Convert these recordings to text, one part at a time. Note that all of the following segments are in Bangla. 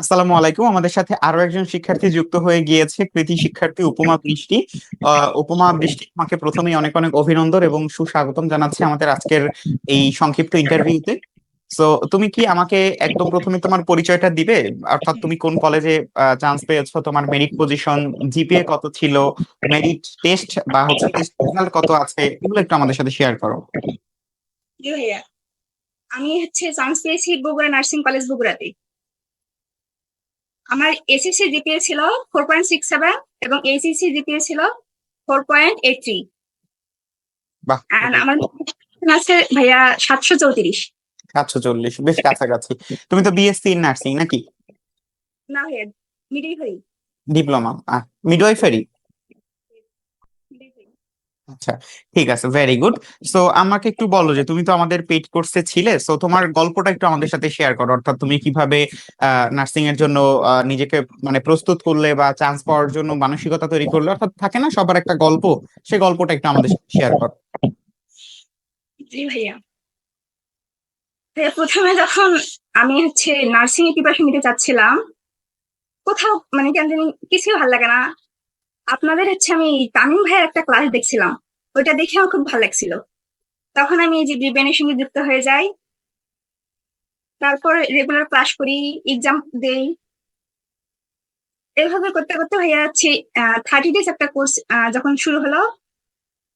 আসসালামু আলাইকুম। আমাদের সাথে আরও একজন শিক্ষার্থী যুক্ত হয়ে গিয়েছে, কৃতি শিক্ষার্থী উপমা বৃষ্টি। উপমা বৃষ্টি তোমাকে প্রথমেই অনেক অনেক অভিনন্দন এবং সুস্বাগতম জানাচ্ছি আমাদের আজকের এই সংক্ষিপ্ত ইন্টারভিউতে সো তুমি কি আমাকে একদম প্রথমে তোমার পরিচয়টা দিবে? অর্থাৎ তুমি কোন কলেজে চান্স পেয়েছ? তোমার মেরিট পজিশন জিপিএ কত ছিল? মেরিট টেস্ট বা হচ্ছে রেজাল্ট কত আছে? এগুলো একটু আমাদের সাথে শেয়ার করো। আমি হচ্ছে চান্স পেয়েছি বগুড়া নার্সিং কলেজ বগুড়াতে। আমার এসএসসি জিপিএ ছিল ফোর পয়েন্ট সিক্স সেভেন এবং এইচএসসি জিপিএ ছিল ফোর পয়েন্ট এইট থ্রি আমার আছে ভাইয়া সাতশো চৌত্রিশ। সাতশো চল্লিশ বেশ কাছাকাছি। তুমি তো বিএসসি ইন নার্সিং নাকি? না ভাইয়া ভাই ডিপ্লোমা মিডওয়াইফারি আচ্ছা ঠিক আছে ভেরি গুড সো আমাকে একটু বলো যে তুমি তো আমাদের পেইড কোর্সে ছিলে সো তোমার গল্পটা একটু আমাদের সাথে শেয়ার করো। অর্থাৎ তুমি কীভাবে নার্সিং এর জন্য নিজেকে মানে প্রস্তুত করলে বা চান্স পাওয়ার জন্য মানসিকতা তৈরি করলে, অর্থাৎ থাকে না সবার একটা গল্প সেই গল্পটা একটু আমাদের সাথে শেয়ার করো। জি ভাইয়া। প্রথমে যখন আমি হচ্ছে নার্সিং নিতে চাচ্ছিলাম, কোথাও মানে কেন জানি কিছুই ভালো লাগে না। আপনাদের হচ্ছে আমি তামিম ভাইয়ের একটা ক্লাস দেখছিলাম। ওইটা দেখে আমার খুব ভালো লাগছিল। তখন আমি এই যে বিজ্ঞানের সঙ্গে যুক্ত হয়ে যাই। তারপর রেগুলার ক্লাস করি এক্সাম দেই। এভাবে করতে করতে হয়ে যাচ্ছে থার্টি ডেজ একটা কোর্স যখন শুরু হলো,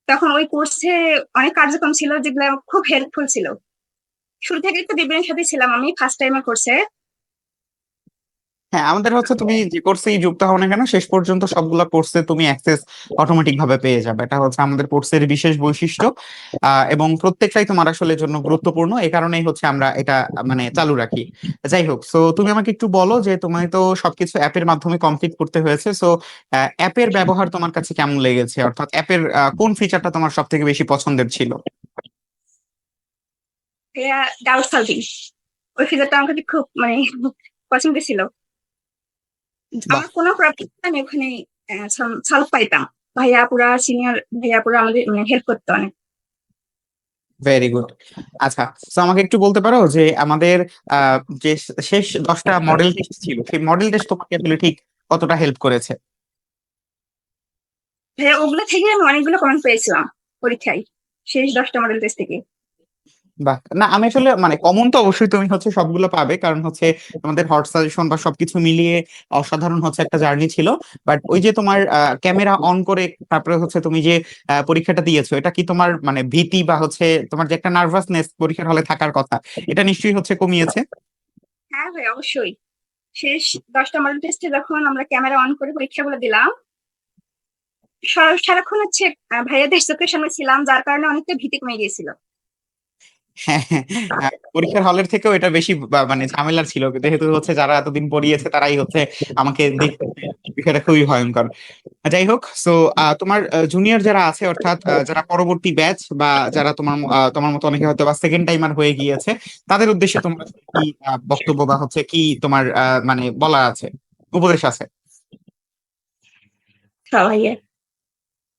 তখন ওই কোর্সে অনেক কার্যক্রম ছিল যেগুলো খুব হেল্পফুল ছিল। শুরু থেকে তো বিজ্ঞানের সাথে ছিলাম আমি ফার্স্ট টাইমের কোর্সে হ্যাঁ আমাদের হচ্ছে তুমি যে কোর্সেই যুক্ত হও না কেন, শেষ পর্যন্ত সবগুলা কোর্সে তুমি অ্যাক্সেস অটোমেটিক ভাবে পেয়ে যাবে। এটা হচ্ছে আমাদের কোর্সের বিশেষ বৈশিষ্ট্য। এবং প্রত্যেকটাই তোমার আসলে জন্য গুরুত্বপূর্ণ। এই কারণেই হচ্ছে আমরা এটা মানে চালু রাখি। যাই হোক সো তুমি আমাকে একটু বলো যে তোমায় তো সবকিছু অ্যাপের মাধ্যমে কমপ্লিট করতে হয়েছে। সো অ্যাপের ব্যবহার তোমার কাছে কেমন লেগেছে? অর্থাৎ অ্যাপের কোন ফিচারটা তোমার সব থেকে বেশি পছন্দের ছিল? ডাউট ওই ফিচারটা আমার কাছে খুব মানে পছন্দ ছিল। আমার কোনো প্রবলেম আমি ওখানে সলভ পাইতাম। ভাইয়া পুরা সিনিয়র ভাইয়া পুরা আমাদের মানে হেল্প করতো অনেক। ভেরি গুড আচ্ছা তো আমাকে একটু বলতে পারো যে আমাদের যে শেষ দশটা মডেল টেস্ট ছিল সেই মডেল টেস্ট তোমাকে আসলে ঠিক কতটা হেল্প করেছে? ভাইয়া ওগুলো থেকে আমি অনেকগুলো কমেন্ট পেয়েছিলাম পরীক্ষায় শেষ দশটা মডেল টেস্ট থেকে। বাহ না আমি আসলে মানে কমন তো অবশ্যই তুমি হচ্ছে সবগুলো পাবে কারণ হচ্ছে আমাদের হট সাজেশন বা সবকিছু মিলিয়ে অসাধারণ হচ্ছে একটা জার্নি ছিল। বাট ওই যে তোমার ক্যামেরা অন করে তারপরে হচ্ছে তুমি যে পরীক্ষাটা দিয়েছ এটা কি তোমার মানে ভীতি বা হচ্ছে তোমার যে একটা নার্ভাসনেস পরীক্ষার হলে থাকার কথা এটা নিশ্চয়ই হচ্ছে কমিয়েছে? হ্যাঁ ভাই অবশ্যই। শেষ দশটা মডেল টেস্টে যখন আমরা ক্যামেরা অন করে পরীক্ষাগুলো দিলাম সারা- সারাক্ষণ হচ্ছে ভাইয়াদের চোখের সামনে ছিলাম যার কারণে অনেকটা ভীতি কমে গিয়েছিল। হ্যাঁ হ্যাঁ, পরীক্ষার হলের থেকেও এটা বেশি মানে ঝামেলার ছিল। যেহেতু হচ্ছে যারা এতদিন পড়িয়েছে তারাই হচ্ছে আমাকে দেখতে বিষয়টা খুবই ভয়ঙ্কর। যাই হোক সো তোমার জুনিয়র যারা আছে, অর্থাৎ যারা পরবর্তী ব্যাচ বা যারা তোমার তোমার মতো অনেকে হয়তো বা সেকেন্ড টাইমার হয়ে গিয়েছে, তাদের উদ্দেশ্যে তোমার কি বক্তব্য বা হচ্ছে কি তোমার মানে বলা আছে, উপদেশ আছে? হ্যাঁ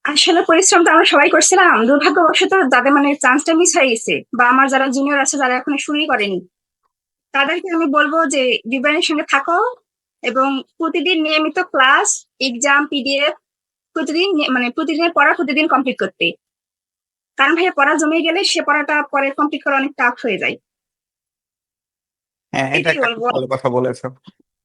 আসলে পরিশ্রম তো আমরা সবাই করছিলাম। দুর্ভাগ্যবশত যাদের মানে চান্সটা মিস হয়ে গেছে বা আমার যারা জুনিয়র আছে যারা এখনও শুরুই করেনি তাদেরকে আমি বলব যে বিজ্ঞানের সঙ্গে থাকো এবং প্রতিদিন নিয়মিত ক্লাস এক্সাম পিডিএফ প্রতিদিন মানে প্রতিদিনের পড়া প্রতিদিন কমপ্লিট করতে। কারণ ভাইয়া পড়া জমে গেলে সে পড়াটা পরে কমপ্লিট করা অনেক টাফ হয়ে যায়। হ্যাঁ এটা। ভালো কথা বলেছ।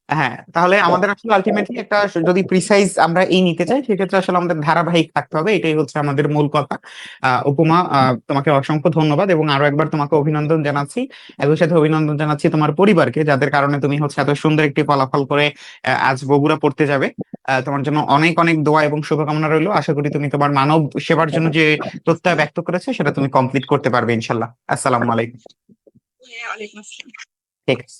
হ্যাঁ তাহলে আমাদের আসলে আলটিমেটলি একটা যদি প্রিসাইজ আমরা এই নিতে চাই সেক্ষেত্রে আসলে আমাদের ধারাবাহিক থাকতে হবে। এটাই হচ্ছে আমাদের মূল কথা। উপমা তোমাকে অসংখ্য ধন্যবাদ এবং আরও একবার তোমাকে অভিনন্দন জানাচ্ছি। একই সাথে অভিনন্দন জানাচ্ছি তোমার পরিবারকে যাদের কারণে তুমি হচ্ছে এত সুন্দর একটি ফলাফল করে আজ বগুড়া পড়তে যাবে। তোমার জন্য অনেক অনেক দোয়া এবং শুভকামনা রইল। আশা করি তুমি তোমার মানব সেবার জন্য যে প্রত্যয় ব্যক্ত করেছ সেটা তুমি কমপ্লিট করতে পারবে ইনশাল্লাহ আসসালামু আলাইকুম। ঠিক আছে।